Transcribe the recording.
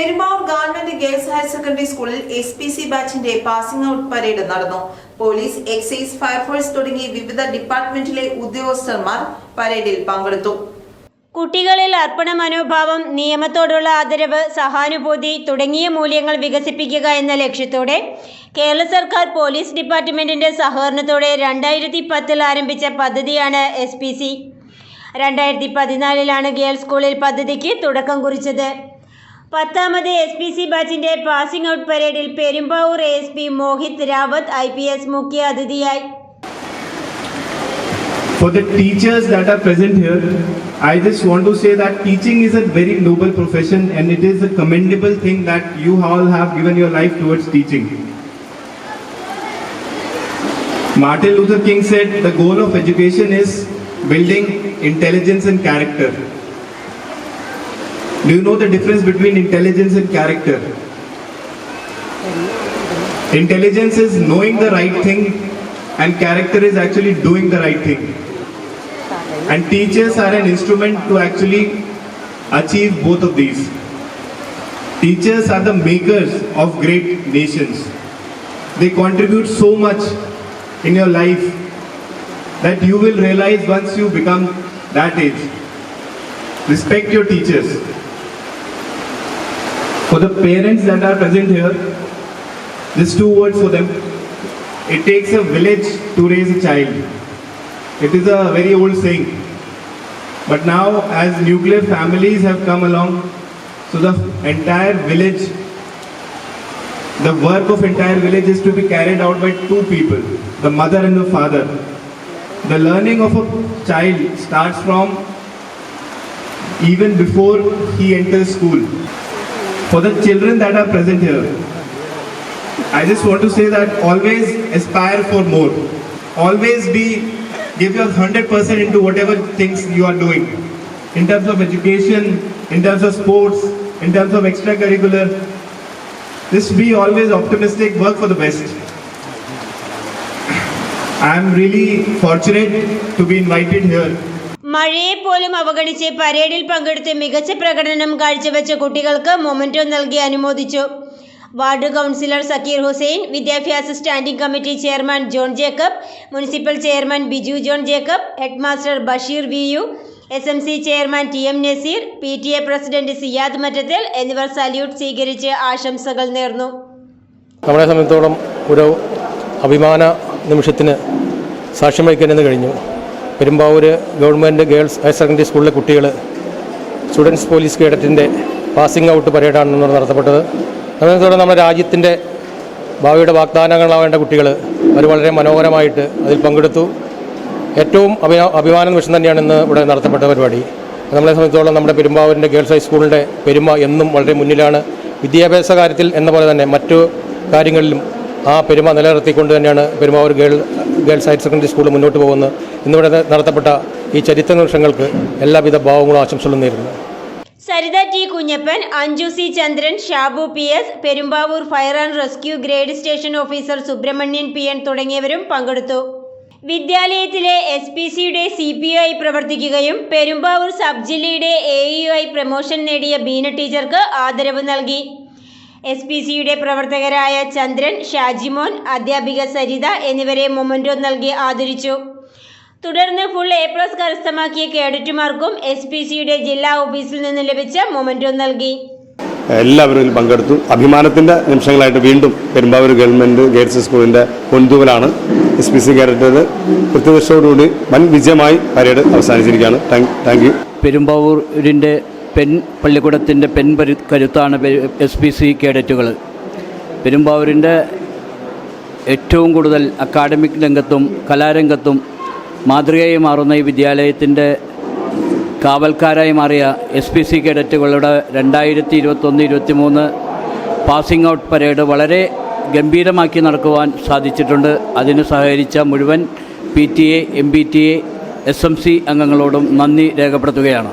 Perumbavoor government girls higher secondary സ്കൂളിൽ S P C ബാച്ചിന്റെ passing out parade നടന്നു. Police excise fire force തുടങ്ങി വിവിധ ഡിപ്പാർട്ട്മെന്റിലെ ഉദ്യോഗസ്ഥന്മാർ പരേഡിൽ പങ്കെടുത്തു. കുട്ടികളിൽ അർപ്പണ മനോഭാവം നിയമത്തോടുള്ള ആദരവ് സഹാനുഭൂതി തുടങ്ങിയ മൂല്യങ്ങൾ വികസിപ്പിക്കുക എന്ന ലക്ഷ്യത്തോടെ കേരള സർക്കാർ പോലീസ് ഡിപ്പാർട്ട്മെന്റിന്റെ സഹകരണത്തോടെ രണ്ടായിരത്തി പത്തിൽ ആരംഭിച്ച പദ്ധതിയാണ് എസ് പി സി രണ്ടായിരത്തി പതിനാലിലാണ് ഗേൾസ് സ്കൂളിൽ പദ്ധതിക്ക് തുടക്കം കുറിച്ചത്. പത്താമത് എസ് പി സി ബാച്ചിന്റെ പാസിംഗ് ഔട്ട് പരേഡിൽ Perumbavoor A S P Mohit Rawat I P S മുഖ്യ അതിഥിയായി For the teachers that are present here, I just want to say that teaching is a very noble profession and it is a commendable thing that you all have given your life towards teaching. Martin Luther King said the goal of education is building intelligence and character. Do you know the difference between intelligence and character? Intelligence is knowing the right thing and character is actually doing the right thing. And teachers are an instrument to actually achieve both of these. Teachers are the makers of great nations. They contribute so much in your life that you will realize once you become that age. Respect your teachers. For the parents that are present here, just two words for them. It takes a village to raise a child. It is a very old saying. But now, as nuclear families have come along, so the entire village, the work of entire village is to be carried out by two people, the mother and the father. The learning of a child starts from even before he enters school. For the children that are present here, I just want to say that always aspire for more. Always be give your 100% into whatever things you are doing. In terms of education, in terms of sports, in terms of extracurricular. Just be always optimistic, work for the best. I am really fortunate to be invited here മഴയെ പോലും അവഗണിച്ച് പരേഡിൽ പങ്കെടുത്ത് മികച്ച പ്രകടനം കാഴ്ചവെച്ച കുട്ടികൾക്ക് memento നൽകി അനുമോദിച്ചു. വാർഡ് കൗൺസിലർ സക്കീർ ഹുസൈൻ വിദ്യാഭ്യാസ standing committee chairman John Jacob municipal chairman Biju John Jacob headmaster Basheer V U S M C chairman T M Naseer P T A president Siyad Mattathil എന്നിവർ സല്യൂട്ട് സ്വീകരിച്ച് ആശംസകൾ നേർന്നു. നമ്മളെ സംബന്ധിച്ചോളം ഒരു അഭിമാന നിമിഷത്തിന് സാക്ഷ്യം വഹിക്കേണ്ടെന്ന് കഴിഞ്ഞു. Perumbavoor government girls higher secondary സ്കൂളിലെ കുട്ടികൾ സ്റ്റുഡൻസ് പോലീസ് കേഡറ്റിന്റെ പാസിംഗ് ഔട്ട് പരേഡാണ് നടത്തപ്പെട്ടത്. അതിനെത്തോടെ നമ്മുടെ രാജ്യത്തിന്റെ ഭാവിയുടെ വാഗ്ദാനങ്ങളാവേണ്ട കുട്ടികൾ അവർ വളരെ മനോഹരമായിട്ട് അതിൽ പങ്കെടുത്തു. ഏറ്റവും അഭിമാ അഭിമാന നിമിഷം തന്നെയാണ് ഇന്ന് ഇവിടെ നടത്തപ്പെട്ട പരിപാടി. നമ്മളെ സംബന്ധിച്ചോളം നമ്മുടെ പെരുമ്പാവൂരിന്റെ ഗേൾസ് ഹൈസ്കൂളിന്റെ പെരുമ എന്നും വളരെ മുന്നിലാണ്. വിദ്യാഭ്യാസ കാര്യത്തിൽ എന്ന പോലെ തന്നെ മറ്റു കാര്യങ്ങളിലും ആ പെരുമ നിലനിർത്തിക്കൊണ്ട് തന്നെയാണ് Perumbavoor girl girls higher secondary school മുന്നോട്ട് പോകുന്ന ഇന്നിവിടെ നടത്തപ്പെട്ട ഈ ചരിത്ര നിമിഷങ്ങൾക്ക് എല്ലാവിധ ഭാവങ്ങളും ആശംസകളും നേരുന്നു. Saritha T Kunjappan Anju C Chandran Shabu P S Perumbavoor fire and rescue grade station officer Subrahmanyan P N തുടങ്ങിയവരും പങ്കെടുത്തു. വിദ്യാലയത്തിലെ എസ് പി സിയുടെ സി പി ഒ ആയി പ്രവർത്തിക്കുകയും പെരുമ്പാവൂർ സബ് ജില്ലയുടെ എ ഇ ആയി പ്രമോഷൻ നേടിയ ബീന ടീച്ചർക്ക് ആദരവ് നൽകി. എസ് പി സിയുടെ പ്രവർത്തകരായ ചന്ദ്രൻ ഷാജിമോൻ അധ്യാപിക സരിത എന്നിവരെ മൊമന്റോ നൽകി ആദരിച്ചു. തുടർന്ന് ഫുൾ എ പ്ലസ് കരസ്ഥമാക്കിയ കേഡറ്റുമാർക്കും എസ് പി സിയുടെ ജില്ലാ ഓഫീസിൽ നിന്ന് ലഭിച്ച മൊമന്റോ നൽകി. എല്ലാവരും ഇതിൽ പങ്കെടുത്തു. അഭിമാനത്തിന്റെ നിമിഷങ്ങളായിട്ട് വീണ്ടും പെരുമ്പാവൂർ ഗവൺമെന്റ് ഗേൾസ് സ്കൂളിന്റെ പൊന്തുവലാണ് എസ് പി സി കേരളത്തിൽ കൃത്യനിഷ്ഠയോടുകൂടി വൻ വിജയമായി പരേഡ് അവസാനിച്ചിരിക്കുകയാണ്. താങ്ക് യു പെരുമ്പാവൂരിന്റെ പെൺ പള്ളിക്കൂടത്തിന്റെ പെൺ പരു കരുത്താണ് എസ് പി സി കേഡറ്റുകൾ. പെരുമ്പാവൂരിന്റെ ഏറ്റവും കൂടുതൽ അക്കാഡമിക് രംഗത്തും കലാരംഗത്തും മാതൃകയായി മാറുന്ന ഈ വിദ്യാലയത്തിന്റെ കാവൽക്കാരായി മാറിയ എസ് പി സി കേഡറ്റുകളുടെ രണ്ടായിരത്തി ഇരുപത്തൊന്ന് ഇരുപത്തി മൂന്ന് പാസിംഗ് ഔട്ട് പരേഡ് വളരെ ഗംഭീരമാക്കി നടക്കുവാൻ സാധിച്ചിട്ടുണ്ട്. അതിന് സഹകരിച്ച മുഴുവൻ P T A M P T A S M C അംഗങ്ങളോടും നന്ദി രേഖപ്പെടുത്തുകയാണ്.